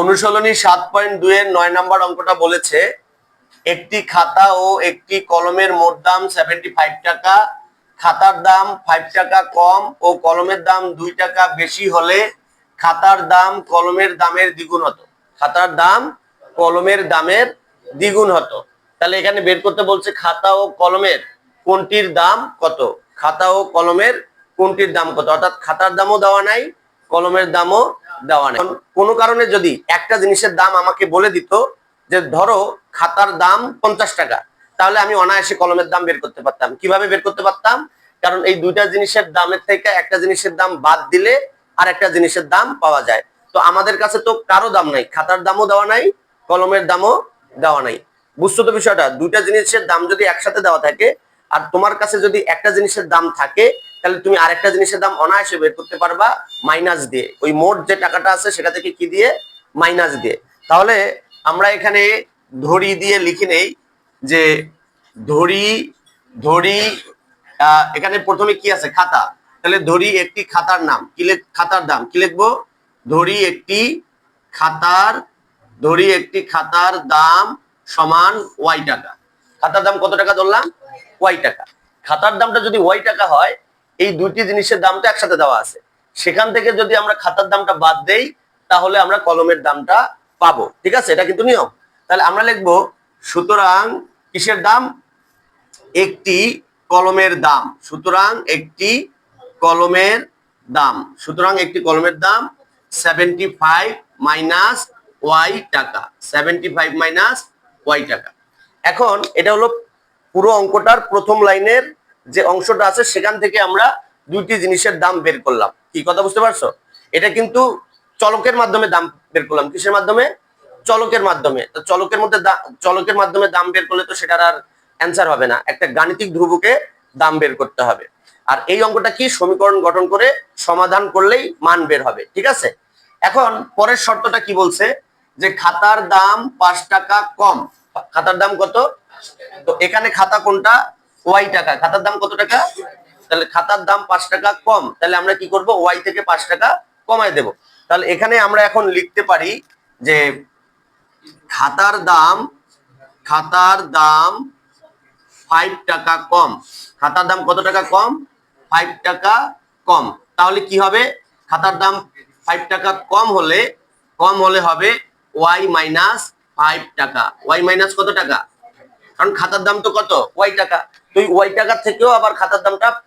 অনুশীলনী সাত পয়েন্ট দুই এর নয় নম্বর অঙ্কটা বলেছে, একটি খাতা ও একটি কলমের মোট দাম সেভেন্টি ফাইভ টাকা, খাতার দাম ফাইভ টাকা কম ও কলমের দাম দুই টাকা বেশি হলে খাতার দাম কলমের দামের দ্বিগুণ হতো। খাতার দাম কলমের দামের দ্বিগুণ হতো। তাহলে এখানে বের করতে বলছে খাতা ও কলমের কোনটির দাম কত? খাতা ও কলমের কোনটির দাম কত? অর্থাৎ খাতার দামও দেওয়া নাই, কলমের দামও দেওয়া নাই। কোনো কারণে যদি একটা জিনিসের দাম আমাকে বলে দিত যে, ধরো খাতার দাম পঞ্চাশ টাকা তাহলে আমি অনায়াসে কলমের দাম বের করতে পারতাম। কীভাবে বের করতে পারতাম? কারণ এই দুইটা জিনিসের দামের থেকে একটা জিনিসের দাম বাদ দিলে আর একটা জিনিসের দাম পাওয়া যায়। তো আমাদের কাছে তো কারও দাম নাই, খাতার দামও দেওয়া নাই, কলমের দামও দেওয়া নাই। বুঝছ তো বিষয়টা? দুইটা জিনিসের দাম যদি একসাথে দেওয়া থাকে, আর তোমার কাছে যদি একটা জিনিসের দাম থাকে তাহলে তুমি আরেকটা জিনিসের দাম অনায়াসে বের করতে পারবা মাইনাস দিয়ে। ওই মোট যে টাকাটা আছে সেটা থেকে কি দিয়ে? মাইনাস দিয়ে। তাহলে আমরা এখানে ধরি দিয়ে লিখে নেই যে ধরি ধরি এখানে প্রথমে কি আছে? খাতা। তাহলে ধরি একটি খাতার নাম। কি খাতার দাম? কি লিখব? ধরি একটি খাতার, ধরি একটি খাতার দাম সমান ওয়াই টাকা। খাতার দাম কত টাকা ধরলাম? ওয়াই টাকা। খাতার দামটা যদি ওয়াই টাকা হয় এই দুইটি জিনিসের দামটা একসাথে দেওয়া আছে। সেখান থেকে যদি আমরা খাতার দামটা বাদ দেই, তাহলে আমরা কলমের দামটা পাবো। ঠিক আছে? এটা কিন্তু নিয়ম। তাহলে আমরা লিখব, সুতরাং কিসের দাম? একটি কলমের দাম। সুতরাং একটি কলমের দাম। সুতরাং একটি কলমের দাম সেভেন্টি ফাইভ মাইনাস ওয়াই টাকা। সেভেন্টি ফাইভ মাইনাস ওয়াই টাকা। এখন এটা হলো পুরো অঙ্কটার প্রথম লাইনের যে অংশটা আছে, সেখান থেকে আমরা দুইটি জিনিসের দাম বের করলাম। কি কথা বুঝতে পারছ? এটা কিন্তু চলকের মাধ্যমে দাম বের করলাম। কিসের মাধ্যমে? চলকের মাধ্যমে। তো চলকের মধ্যে চলকের মাধ্যমে দাম বের করলে তো সেটার আর অ্যান্সার হবে না। একটা গাণিতিক ধ্রুবকে দাম বের করতে হবে। আর এই অঙ্কটা কি? সমীকরণ গঠন করে সমাধান করলেই মান বের হবে। ঠিক আছে? এখন পরের শর্তটা কি বলছে? যে খাতার দাম পাঁচ টাকা কম। খাতার দাম কত? তো এখানে খাতা কোনটা? ওয়াই টাকা। খাতার দাম কত টাকা? তাহলে খাতার দাম পাঁচ টাকা কম, তাহলে আমরা কি করব? ওয়াই থেকে পাঁচ টাকা কমাই দেব। তাহলে এখানে আমরা এখন লিখতে পারি যে খাতার দাম খাতার দাম ফাইভ টাকা কম। খাতার দাম কত টাকা কম? ফাইভ টাকা কম। তাহলে কি হবে? খাতার দাম ফাইভ টাকা কম হলে কম হলে হবে ওয়াই মাইনাস ফাইভ টাকা। ওয়াই মাইনাস কত টাকা? কারণ খাতার দাম তো কত? ওয়াই টাকা। তো ওই ওয়াই টাকার থেকেও আবার খাতার দামটা,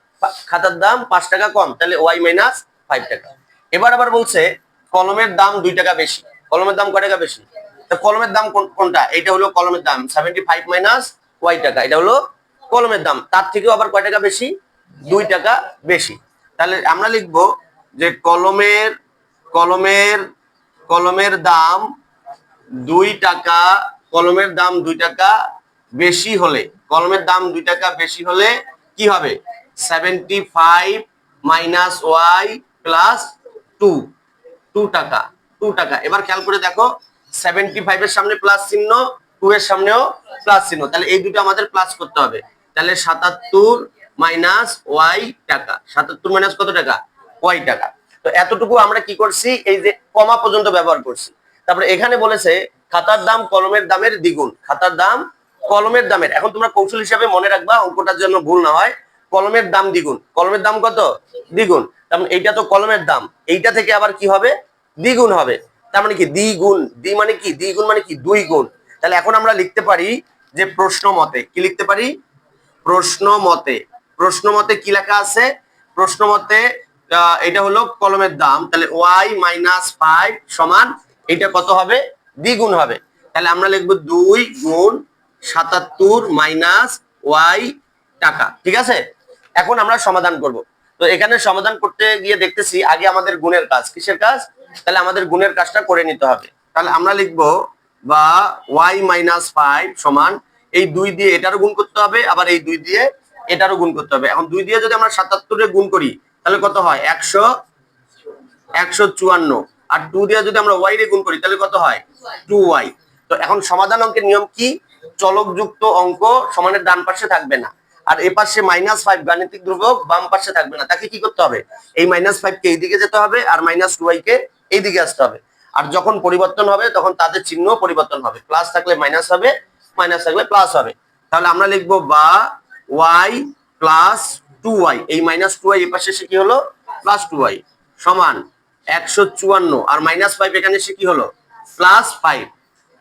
খাতার দাম পাঁচ টাকা কম, তাহলে ওয়াই মাইনাস ফাইভ টাকা। এবার আবার বলছে, কলমের দাম দুই টাকা বেশি। কলমের দাম কয় টাকা বেশি? তো কলমের দাম কোন- কোনটা? এটা হলো কলমের দাম সেভেন্টি ফাইভ মাইনাস ওয়াই টাকা। এটা হলো কলমের দাম। তার থেকেও আবার কয় টাকা বেশি? দুই টাকা বেশি। তাহলে আমরা লিখব যে কলমের কলমের কলমের দাম দুই টাকা, কলমের দাম দুই টাকা বেশি হলে, কলমের দাম দুই টাকা বেশি হলে কি হবে? Seventy five minus Y plus two two টাকা টু টাকা। এবার খেয়াল করে দেখো সেভেন্টি ফাইভের সামনে প্লাস চিহ্ন টু এর সামনেও প্লাস চিহ্ন। তাহলে এই দুটো আমাদের প্লাস করতে হবে। তাহলে সাতাত্তর মাইনাস ওয়াই টাকা। সাতাত্তর মাইনাস কত টাকা? ওয়াই টাকা। তো এতটুকু আমরা কি করছি? এই যে কমা পর্যন্ত ব্যবহার করছি। তারপরে এখানে বলেছে, খাতার দাম কলমের দামের দ্বিগুণ। খাতার দাম কলমের দামের। এখন তোমরা কৌশল হিসাবে মনে রাখবা, অঙ্কটার জন্য ভুল না হয়। কলমের দাম দ্বিগুণ। কলমের দাম কত? দ্বিগুণ। তার মানে এইটা তো কলমের দাম। এইটা থেকে আবার কি হবে? দ্বিগুণ হবে। তার মানে কি? দ্বিগুণ। দ্বি মানে কি? দ্বিগুণ মানে কি? দুই গুণ। তাহলে এখন আমরা লিখতে পারি যে প্রশ্ন মতে। কি লিখতে পারি? প্রশ্ন মতে। প্রশ্ন মতে কি লেখা আছে? প্রশ্ন মতে এটা হলো কলমের দাম। তাহলে ওয়াই মাইনাস ফাইভ সমান এটা কত হবে? দ্বিগুণ হবে। তাহলে আমরা লিখব দুই গুণ সাতাত্তর মাইনাস ওয়াই টাকা, ঠিক আছে? এখন আমরা সমাধান করব। তো এখানে সমাধান করতে গিয়ে দেখতেছি আগে আমাদের গুণের কাজ। কিসের কাজ? তাহলে আমাদের গুণের কাজটা করে নিতে হবে। তাহলে আমরা লিখব বা ওয়াই মাইনাস ফাইভ সমান এই দুই দিয়ে এটারও গুণ করতে হবে, আবার এই দুই দিয়ে এটারও গুণ করতে হবে। এখন দুই দিয়ে যদি আমরা সাতাত্তরে গুণ করি, তাহলে কত হয়? একশো একশো চুয়ান্ন। আর টু দিয়ে যদি আমরা ওয়াই রে গুণ করি, তাহলে কত হয়? Two Y. তো এখন সমাধান অঙ্কের নিয়ম কি? চলকযুক্ত অঙ্ক সমানের ডান পাশে থাকবে না। আর এ পাশে মাইনাস ফাইভ গাণিতিক ধ্রুবক বাম পাশে থাকবে না। তাকে কি করতে হবে? এই মাইনাস ফাইভ কে এইদিকে যেতে হবে আর মাইনাস টু ওয়াই কে এইদিকে আসতে হবে। আর যখন পরিবর্তন হবে, তখন তাদের চিহ্ন পরিবর্তন হবে। প্লাস থাকলে মাইনাস হবে মাইনাস থাকলে প্লাস হবে। তাহলে আমরা লিখব বা ওয়াই প্লাস টু ওয়াই এই মাইনাস টু ওয়াই এ পাশে এসে কি হলো? প্লাস টু ওয়াই সমান একশো চুয়ান্ন। আর মাইনাস ফাইভ এখানে এসে কি হলো? প্লাস ফাইভ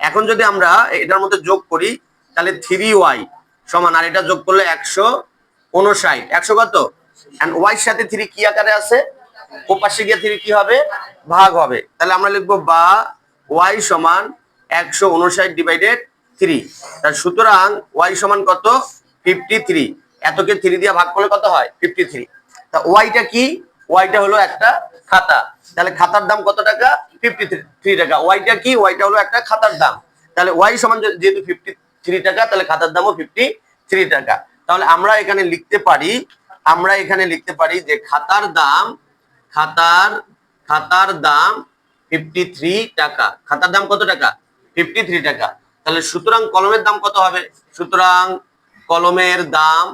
এখন যদি আমরা এটার মধ্যে যোগ করি তাহলে থ্রি ওয়াই সমান, আর এটা যোগ করলে একশো উনষাট। একশো কত? ওয়াই সাথে থ্রি কি আকারে আছে? ও পাশে গিয়ে থ্রি কি হবে? ভাগ হবে। তাহলে আমরা লিখব বা ওয়াই সমান একশো উনষাট ডিভাইডেড থ্রি তার সুতরাং ওয়াই সমান কত? ফিফটি থ্রি এতকে থ্রি দিয়ে ভাগ করলে কত হয়? ফিফটি থ্রি তা ওয়াইটা কি? ওয়াইটা হলো একটা খাতা। তাহলে খাতার দাম কত টাকা? ফিফটি থ্রি টাকা। ওয়াইটা কি? ওয়াইটা হলো একটা খাতার দাম। তাহলে ওয়াই সমান যেহেতু ফিফটি থ্রি টাকা, তাহলে খাতার দামও ফিফটি থ্রি টাকা। তাহলে আমরা এখানে লিখতে পারি, আমরা এখানে লিখতে পারি যে খাতার দাম, খাতার খাতার দাম ফিফটি থ্রি টাকা। খাতার দাম কত টাকা? ফিফটি থ্রি টাকা। তাহলে সুতরাং কলমের দাম কত হবে? সুতরাং কলমের দাম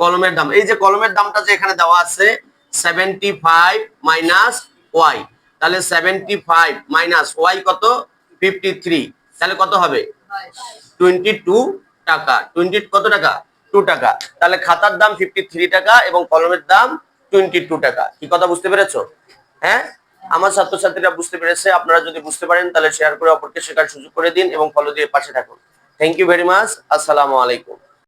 কলমের দাম। এই যে কলমের দামটা যে এখানে দেওয়া আছে সেভেন্টি ফাইভ মাইনাস ওয়াই তাহলে সেভেন্টি ফাইভ মাইনাস ওয়াই কত? ফিফটি থ্রি তাহলে কত হবে? টোয়েন্টি টু টাকা। টোয়েন্টি কত টাকা? টু টাকা। তাহলে খাতার দাম ফিফটি থ্রি টাকা এবং কলমের দাম টোয়েন্টি টু টাকা। কি কথা বুঝতে পেরেছ? হ্যাঁ? আমার ছাত্রছাত্রীরা বুঝতে পেরেছে, আপনারা যদি বুঝতে পারেন, তাহলে শেয়ার করে অপরকে শেখার সুযোগ করে দিন এবং ফলো দিয়ে পাশে থাকুন। থ্যাংক ইউ ভেরি মাচ আসসালামু আলাইকুম।